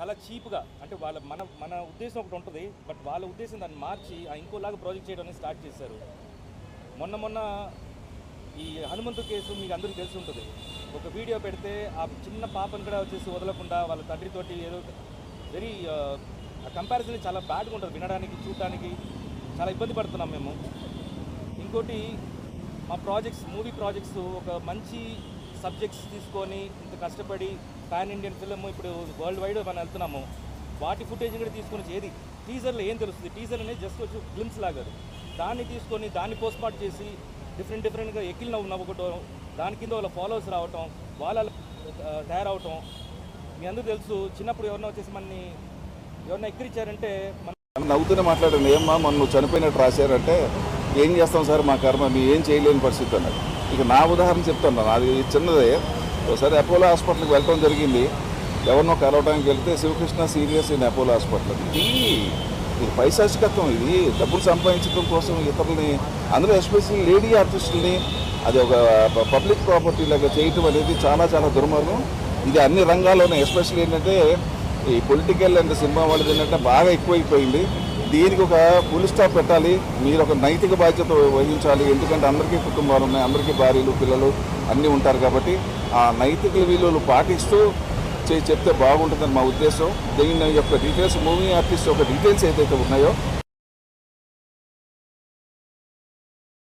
చాలా చీప్గా అంటే వాళ్ళ మన మన ఉద్దేశం ఒకటి ఉంటుంది బట్ వాళ్ళ ఉద్దేశం దాన్ని మార్చి ఆ ఇంకోలాగా ప్రాజెక్ట్ చేయడం అనేది స్టార్ట్ చేశారు. మొన్న మొన్న ఈ హనుమంతు కేసు మీకు అందరికీ తెలిసి ఉంటుంది. ఒక వీడియో పెడితే ఆ చిన్న పాపను కూడా వచ్చేసి వదలకుండా వాళ్ళ తండ్రితోటి ఏదో వెరీ ఆ కంపారిజన్ చాలా బ్యాడ్గా ఉంటుంది వినడానికి చూడడానికి చాలా ఇబ్బంది పడుతున్నాం మేము. ఇంకోటి మా ప్రాజెక్ట్స్ మూవీ ప్రాజెక్ట్స్ ఒక మంచి సబ్జెక్ట్స్ తీసుకొని ఇంత కష్టపడి పాన్ ఇండియన్ ఫిల్మ్ ఇప్పుడు వరల్డ్ వైడ్ మనం వెళ్తున్నాము. వాటి ఫుటేజ్ కూడా తీసుకొని ఏది? టీజర్లో ఏం తెలుస్తుంది? టీజర్ అనేది జస్ట్ వచ్చి గ్లిమ్స్ లాగా దాన్ని తీసుకొని దాన్ని పోస్ట్మార్ట్ చేసి డిఫరెంట్ డిఫరెంట్గా ఎక్కిల్ నవ్వు దాని కింద వాళ్ళ ఫాలోవర్స్ రావటం వాళ్ళ తయారవటం. మీ అందరూ తెలుసు చిన్నప్పుడు ఎవరినో వచ్చేసి మనని ఎవరినో ఎక్కిరిచ్చారంటే మన నవ్వుతూనే మాట్లాడండి. ఏమ్మా మొన్న చనిపోయినట్టు రాశారంటే ఏం చేస్తాం సార్? మా కర్మ మీ ఏం చేయలేని పరిస్థితి అన్నారు ఇక నా ఉదాహరణ చెప్తాను అది చిన్నదే. ఒకసారి అపోలో హాస్పిటల్కి వెళ్ళడం జరిగింది. ఎవరినో కలవడానికి వెళ్తే Shivakrishna serious in Apollo hospital ఇది ఇది పైశాచికత్వం. ఇది డబ్బులు సంపాదించడం కోసం ఇతరులని అందులో ఎస్పెషల్లీ లేడీ ఆర్టిస్టుల్ని అది ఒక పబ్లిక్ ప్రాపర్టీ లాగా చేయటం అనేది చాలా చాలా దుర్మార్గం. ఇది అన్ని రంగాల్లోనే ఎస్పెషల్లీ ఏంటంటే ఈ పొలిటికల్ అండ్ సినిమా వాళ్ళది ఏంటంటే బాగా ఎక్కువైపోయింది. దీనికి ఒక ఫుల్ స్టాప్ పెట్టాలి. మీరు ఒక నైతిక బాధ్యత వహించాలి. ఎందుకంటే అందరికీ కుటుంబాలు ఉన్నాయి. అందరికీ భార్యలు పిల్లలు అన్నీ ఉంటారు కాబట్టి ఆ నైతిక విలువలు పాటిస్తూ చెప్తే బాగుంటుందని మా ఉద్దేశం. దీని యొక్క డీటెయిల్స్ మూవీ ఆర్టిస్ట్ యొక్క డీటెయిల్స్ ఏదైతే ఉన్నాయో